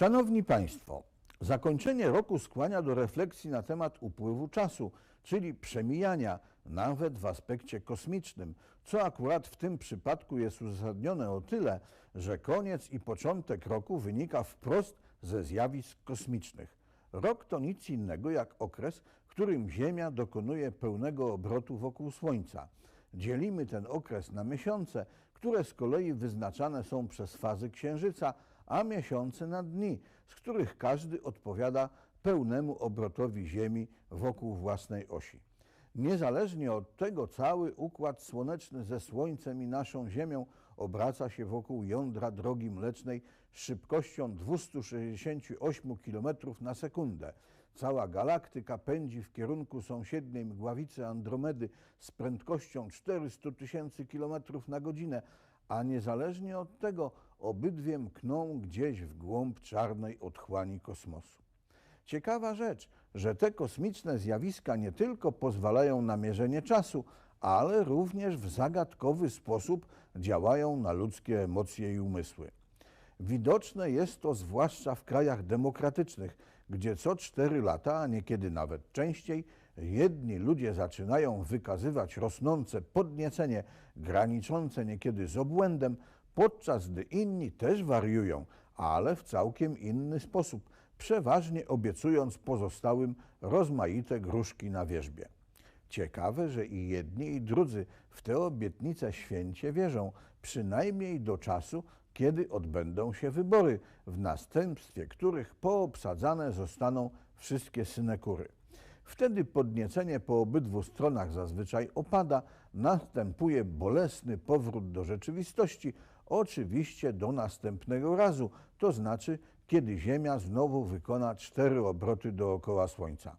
Szanowni Państwo, zakończenie roku skłania do refleksji na temat upływu czasu, czyli przemijania, nawet w aspekcie kosmicznym, co akurat w tym przypadku jest uzasadnione o tyle, że koniec i początek roku wynika wprost ze zjawisk kosmicznych. Rok to nic innego jak okres, w którym Ziemia dokonuje pełnego obrotu wokół Słońca. Dzielimy ten okres na miesiące, które z kolei wyznaczane są przez fazy Księżyca, a miesiące na dni, z których każdy odpowiada pełnemu obrotowi Ziemi wokół własnej osi. Niezależnie od tego cały układ słoneczny ze Słońcem i naszą Ziemią obraca się wokół jądra drogi mlecznej z szybkością 268 km na sekundę. Cała galaktyka pędzi w kierunku sąsiedniej mgławicy Andromedy z prędkością 400 tysięcy km na godzinę, a niezależnie od tego obydwie mkną gdzieś w głąb czarnej otchłani kosmosu. Ciekawa rzecz, że te kosmiczne zjawiska nie tylko pozwalają na mierzenie czasu, ale również w zagadkowy sposób działają na ludzkie emocje i umysły. Widoczne jest to zwłaszcza w krajach demokratycznych, gdzie co cztery lata, a niekiedy nawet częściej, jedni ludzie zaczynają wykazywać rosnące podniecenie, graniczące niekiedy z obłędem, podczas gdy inni też wariują, ale w całkiem inny sposób, przeważnie obiecując pozostałym rozmaite gruszki na wierzbie. Ciekawe, że i jedni, i drudzy w te obietnice święcie wierzą, przynajmniej do czasu, kiedy odbędą się wybory, w następstwie których poobsadzane zostaną wszystkie synekury. Wtedy podniecenie po obydwu stronach zazwyczaj opada, następuje bolesny powrót do rzeczywistości, oczywiście do następnego razu, to znaczy kiedy Ziemia znowu wykona cztery obroty dookoła Słońca.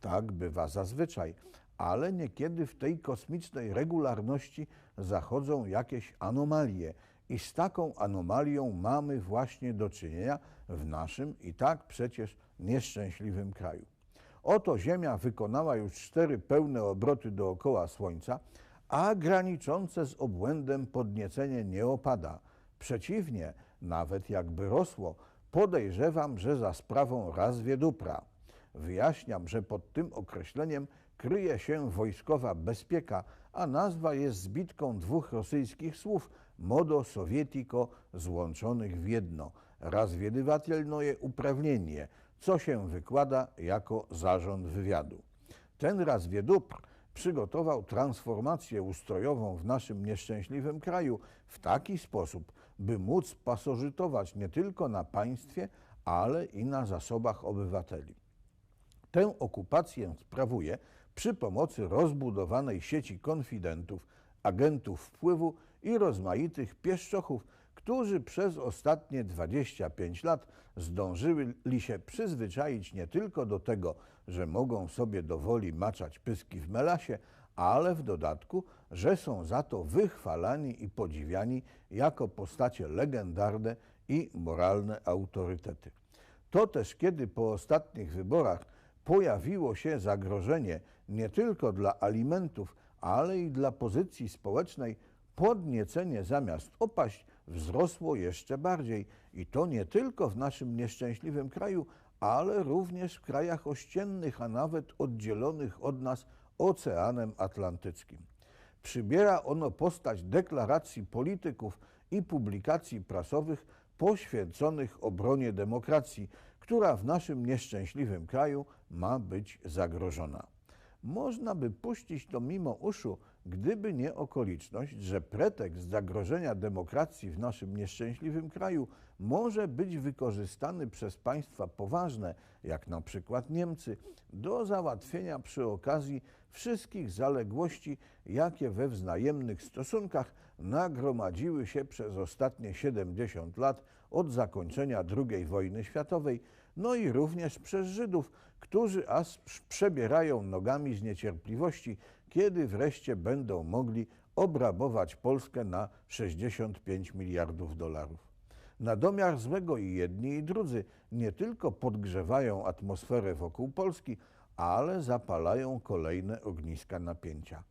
Tak bywa zazwyczaj, ale niekiedy w tej kosmicznej regularności zachodzą jakieś anomalie i z taką anomalią mamy właśnie do czynienia w naszym i tak przecież nieszczęśliwym kraju. Oto Ziemia wykonała już cztery pełne obroty dookoła Słońca, a graniczące z obłędem podniecenie nie opada. Przeciwnie, nawet jakby rosło, podejrzewam, że za sprawą razwiedupra. Wyjaśniam, że pod tym określeniem kryje się wojskowa bezpieka, a nazwa jest zbitką dwóch rosyjskich słów modo sowietiko złączonych w jedno. Razwiedywatelnoje uprawnienie, co się wykłada jako zarząd wywiadu. Ten razwiedupr przygotował transformację ustrojową w naszym nieszczęśliwym kraju w taki sposób, by móc pasożytować nie tylko na państwie, ale i na zasobach obywateli. Tę okupację sprawuje przy pomocy rozbudowanej sieci konfidentów, agentów wpływu i rozmaitych pieszczochów, którzy przez ostatnie 25 lat zdążyli się przyzwyczaić nie tylko do tego, że mogą sobie do woli maczać pyski w melasie, ale w dodatku, że są za to wychwalani i podziwiani jako postacie legendarne i moralne autorytety. To też kiedy po ostatnich wyborach pojawiło się zagrożenie nie tylko dla alimentów, ale i dla pozycji społecznej, podniecenie zamiast opaść wzrosło jeszcze bardziej i to nie tylko w naszym nieszczęśliwym kraju, ale również w krajach ościennych, a nawet oddzielonych od nas Oceanem Atlantyckim. Przybiera ono postać deklaracji polityków i publikacji prasowych poświęconych obronie demokracji, która w naszym nieszczęśliwym kraju ma być zagrożona. Można by puścić to mimo uszu, gdyby nie okoliczność, że pretekst zagrożenia demokracji w naszym nieszczęśliwym kraju może być wykorzystany przez państwa poważne, jak na przykład Niemcy, do załatwienia przy okazji wszystkich zaległości, jakie we wzajemnych stosunkach nagromadziły się przez ostatnie 70 lat od zakończenia II wojny światowej, no i również przez Żydów, którzy aż przebierają nogami z niecierpliwości, kiedy wreszcie będą mogli obrabować Polskę na 65 miliardów dolarów. Na domiar złego i jedni i drudzy nie tylko podgrzewają atmosferę wokół Polski, ale zapalają kolejne ogniska napięcia.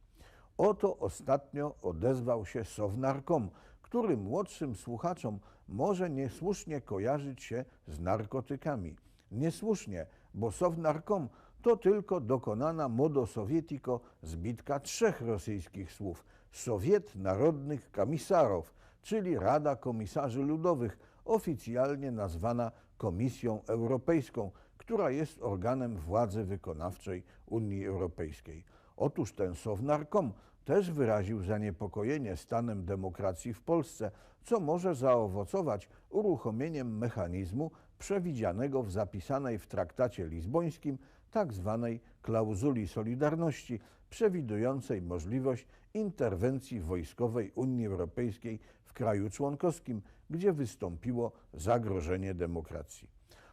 Oto ostatnio odezwał się Sownarkom, który młodszym słuchaczom może niesłusznie kojarzyć się z narkotykami. Niesłusznie, bo Sovnarkom to tylko dokonana modo sowietiko zbitka trzech rosyjskich słów Sowiet Narodnych Komisarów, czyli Rada Komisarzy Ludowych, oficjalnie nazwana Komisją Europejską, która jest organem władzy wykonawczej Unii Europejskiej. Otóż ten Sovnarkom też wyraził zaniepokojenie stanem demokracji w Polsce, co może zaowocować uruchomieniem mechanizmu przewidzianego w zapisanej w traktacie lizbońskim tzw. klauzuli solidarności, przewidującej możliwość interwencji wojskowej Unii Europejskiej w kraju członkowskim, gdzie wystąpiło zagrożenie demokracji.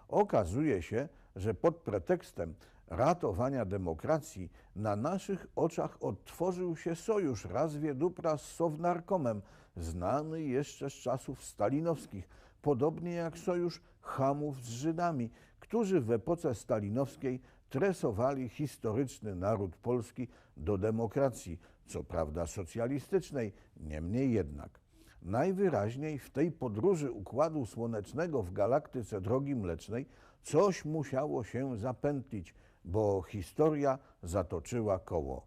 Okazuje się, że pod pretekstem ratowania demokracji na naszych oczach odtworzył się sojusz Razwie Dupra z Sownarkomem, znany jeszcze z czasów stalinowskich, podobnie jak sojusz Hamów z Żydami, którzy w epoce stalinowskiej tresowali historyczny naród polski do demokracji, co prawda socjalistycznej, niemniej jednak. Najwyraźniej w tej podróży Układu Słonecznego w galaktyce Drogi Mlecznej coś musiało się zapętlić, bo historia zatoczyła koło.